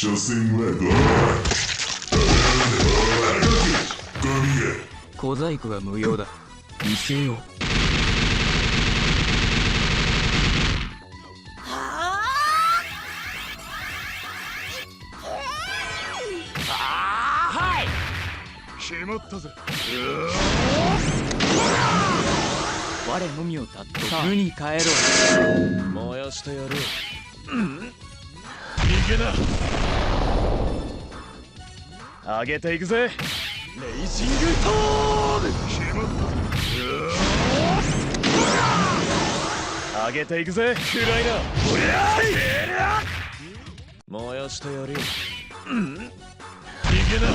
所詮はゴー小細工は無用だ見せよう決まったぜ我のみをたっと無に帰ろう燃やしてやる逃げな上げていくぜ。レイジングトール。決まった上げていくぜ。暗いな。おりゃ燃やしてやる。よ逃げな。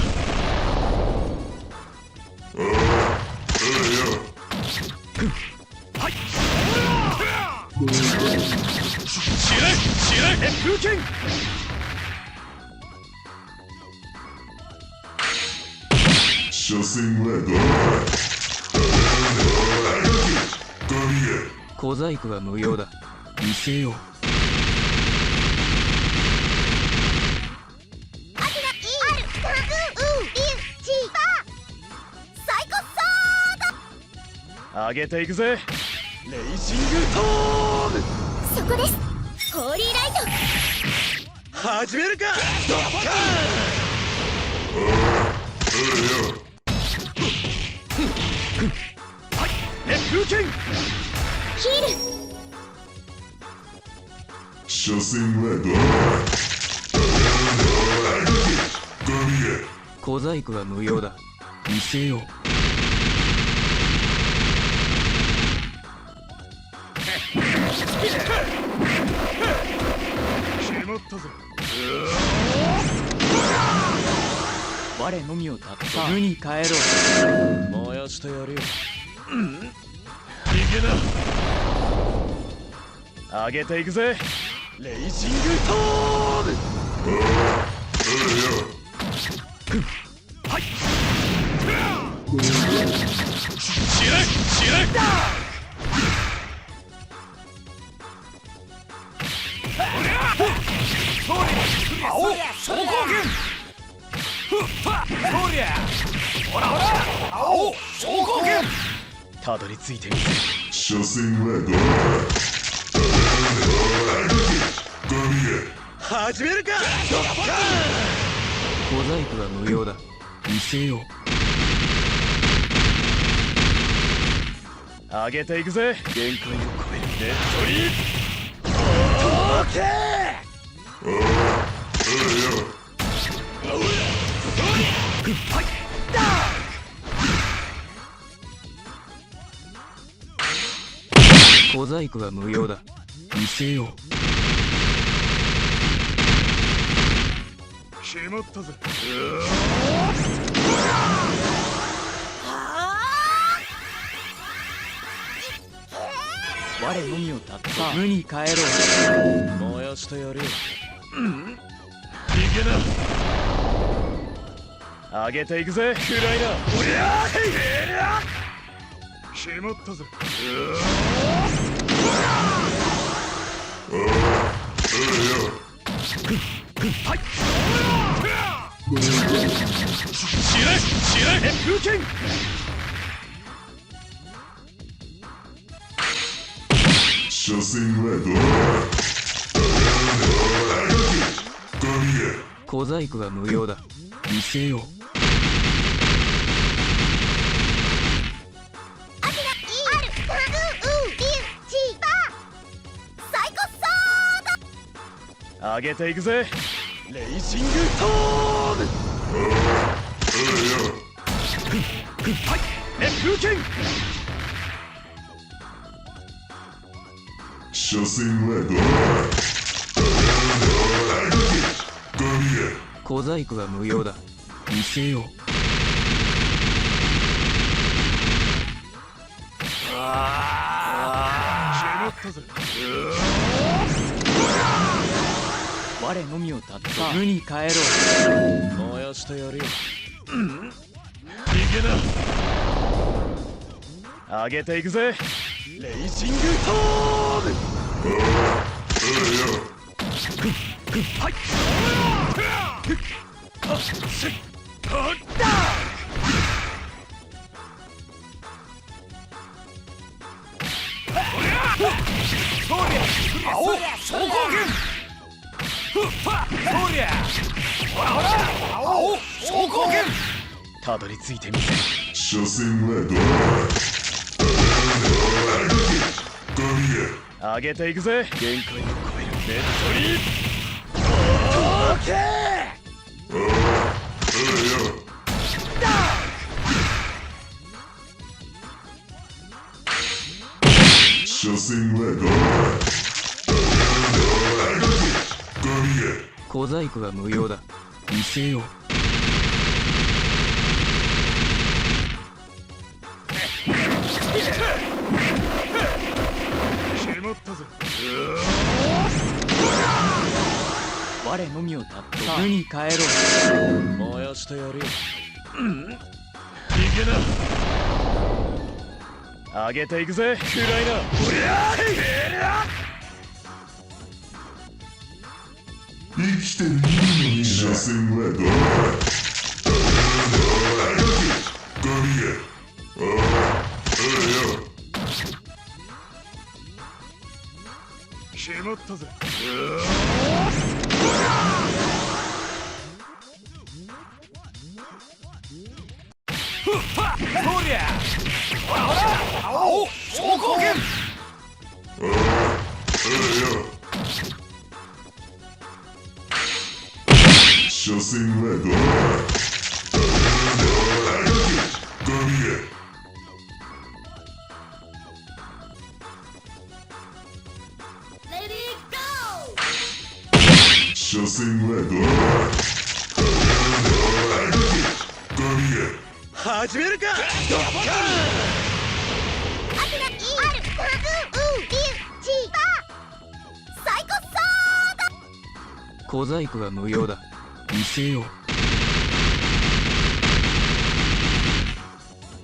知れ知れ。熱風剣所詮はゴーゴミや小細工は無用だ。見せよう。上げていくぜ。レイジングトールそこです。ホーリーライト。始めるか。ドッカーン熱風剣ヒール所詮はゴーゴミや小細工は無用だ。見せよう。決まったぜ我のみをたっと無に帰ろ。う燃やしてやるよ。逃げな。上げていくぜ。レイジングトール。知れ知れ青昇降剣そりゃ。ほらほら。青昇降剣たどり着いてみせ所詮はゴーゴミや始めるか。ドッカ小細工は無用だ。見せよう。上げていくぜ。限界を超えるネットリオーケ小細工は無用だ。見せよう。ー決まったぜ。我のみをたっと無に帰ろう。燃やしてやるよ。逃げな上げていくぜ。暗いな。おりゃ決まったぜ知れ知れ熱風剣所詮はゴーゴミや小細工は無用だ。見せよう上げていくぜ。レイジング。トール熱風剣所詮はゴーゴミや小細工は無用だ見せよう決まったぜ我のみをたっと無に帰ろう。燃やしてやるよ。逃げな。上げていくぜ。レイジングトール。はいたどり着いてみせ所詮はどうだ神へ上げていくぜ。限界を超えるネットリオー。ケおいよ所詮はどうだ小細工は無用だ。見せよ。う我のみをたっと無に帰ろう。燃やしてやるよ。うんいけな。上げていくぜ暗い。な生きてるいいのに所詮はどうだ神へおおよ決まったぜそりゃ青昇降拳お所詮はどうだ神へ Let it go! 所詮はどうだ神へ始めるかアキライアルタグウビュチバサイコソー小細工は無用だ。見せよ。う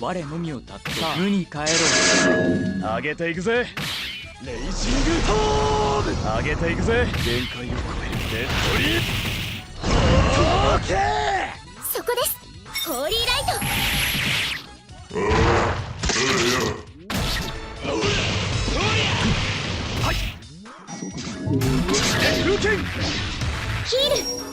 我のみをたっと無に帰ろう。上げていくぜ。レイジングトーム上げていくぜ。限界を超える。ネットリオーケドそこです。ホーリーライト。おい。ヒール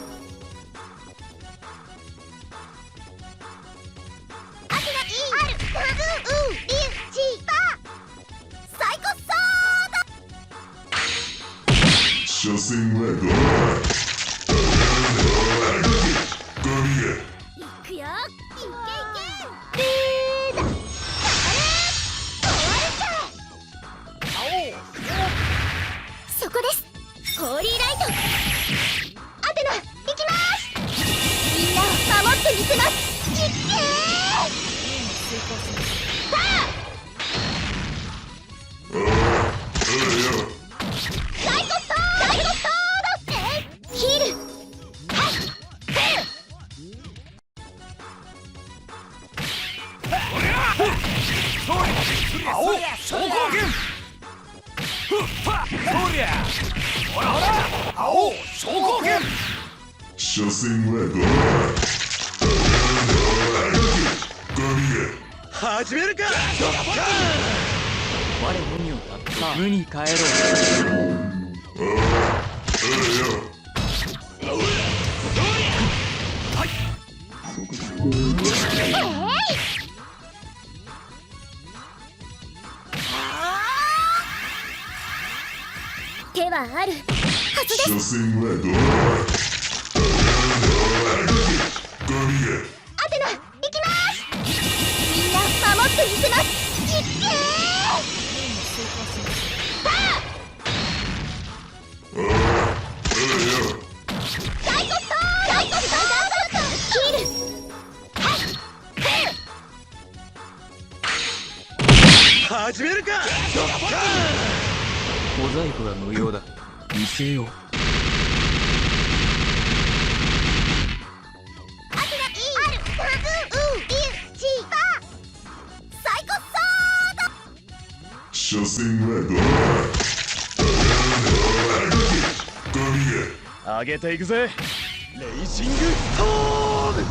equals 無に帰ろう。手はあるはずです始めるか！小細工は無用だ見せよう。アキライアルタグウビュチバサイコソード所詮はどうだ神へ上げていくぜ。レイジングストーム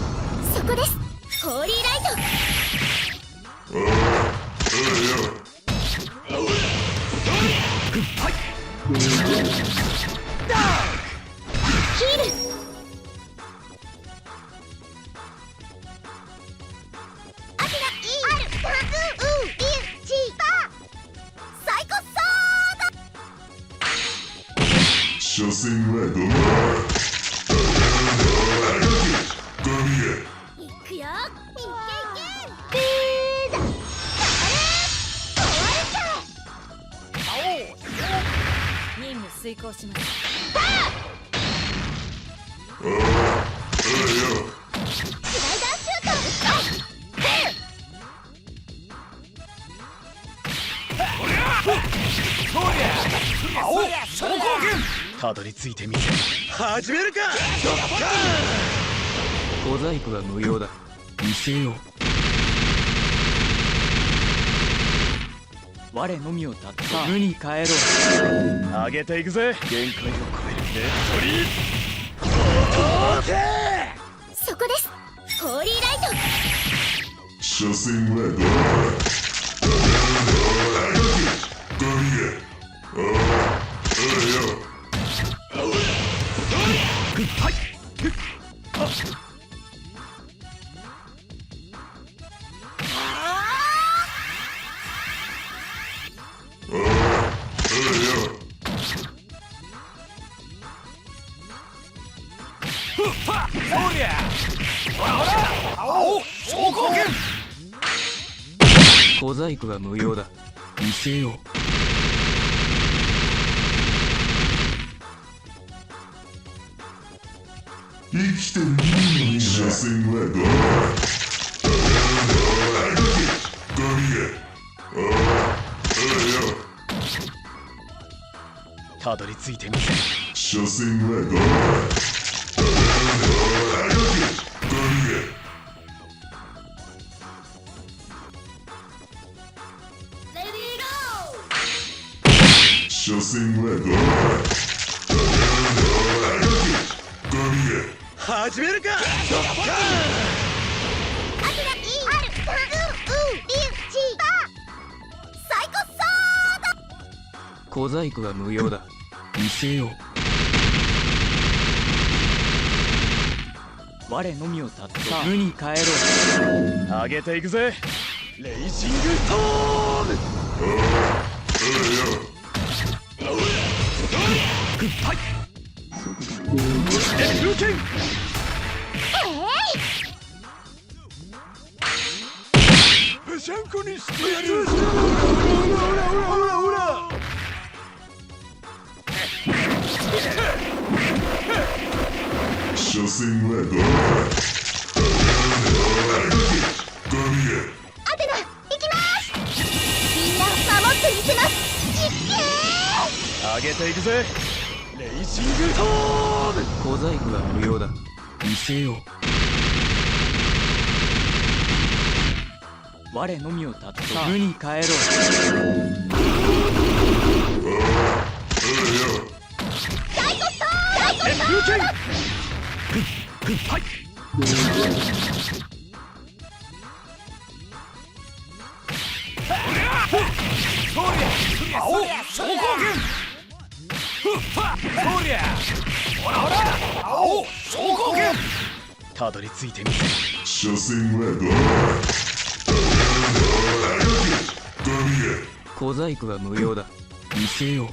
そこです。ホーリーライトたどり着いてみせ始めるか！小細工は無用だ。見せよう。我のみをたった無に帰ろ。う上げていくぜ。限界を超える。ネットリそこです。ホーリーライト。所詮はどう小細工は無用だ。見せよ。う生きてるはどたどり着いてみせ。所詮はどう小細工は無用だ。見せよう。我のみをたった。無に帰ろう。上げていくぜ。レイジングストームええよエルケンぺしゃんこにしてやるほらほらほらほらほら所詮はどう神へアテナ行きますみんな守っていくぜレイジングトーム小細工は無用だ見せよ我のみをたった無に帰ろ。うええよサイコソーエルケンはい。たどり着い。てみせ所詮はどう小細工は無用だ。見せよ。う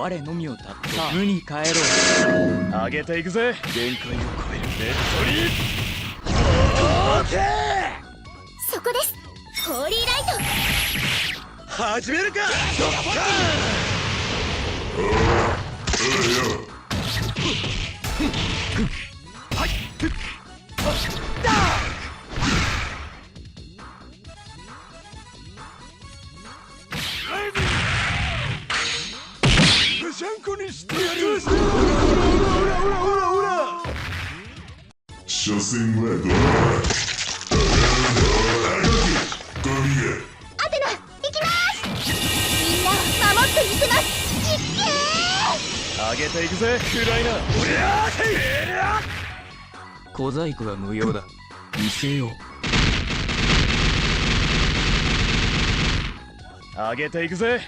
我のみをたった。無に帰ろ。う上げていくぜ。限界を超えるネットリそこです。ホーリーライト。始めるか。ええよぺ上げていくぜ暗いなおりゃ小細工は無用だ。見せよう。上げていくぜ。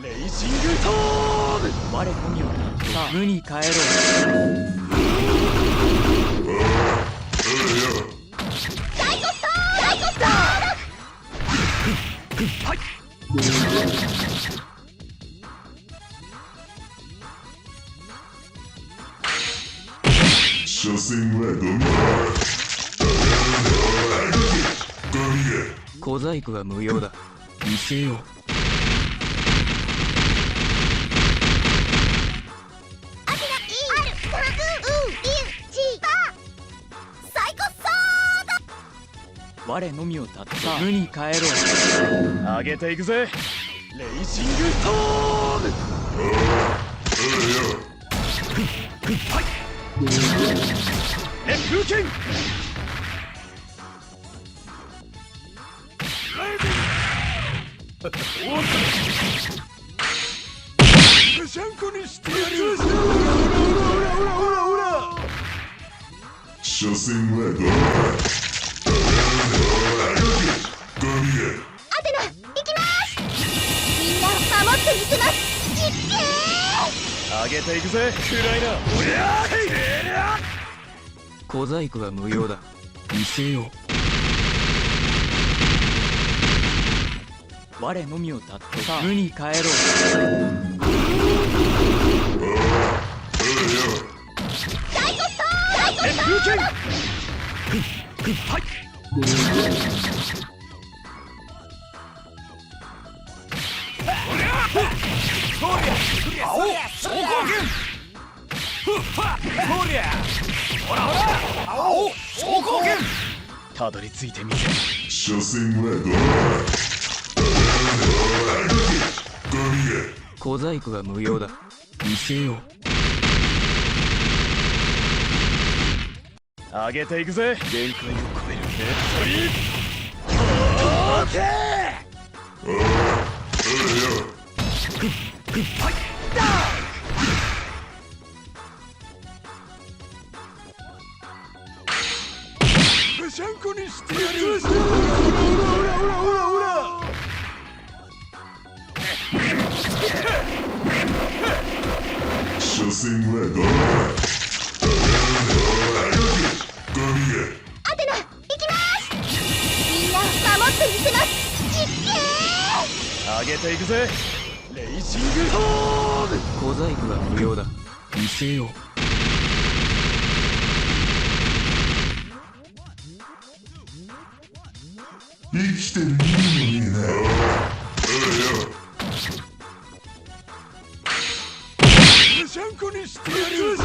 レイジングトーム。我のみをさあ無に帰ろ。うサイコストーサイコスト所詮はゴミだゴミ小細工は無用だ見せよう我のみをたった無に帰ろう上げていくぜレイジングストームレッフーケンブシャンコにしてやる所詮はゴミだゴミアテナ行きます。みんな守ってみせます。上げていくぜ暗いなおりゃ小細工は無用だ。見せよう。我のみをたって無に帰ろう。ーケン。たどり着いてみせ所詮はゴミだ？ゴミ小細工は無用だ？見せよう上げていくぜ限界を超えるネットリオーケーブシャンコにしてやる所詮はゴミだゴミアテナ行きますみんなを守ってみせますいって上げていくぜ。レイジングトーム小細工は無用だ。見せよう生きてる意味もねえシャンコにしてやる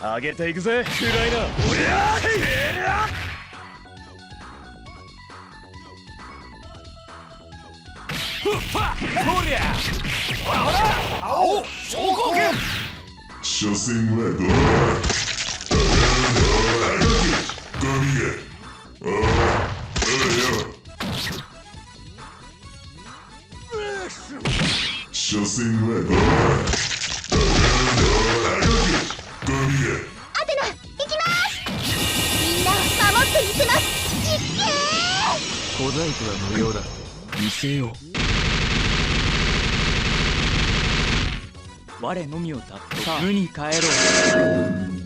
上げていくぜ暗いなおりゃ所詮はゴミだゴアテナ行きます。みんなを守ってみせます。いって小細工は無用だ見せよう我のみをたってさあ無に帰ろう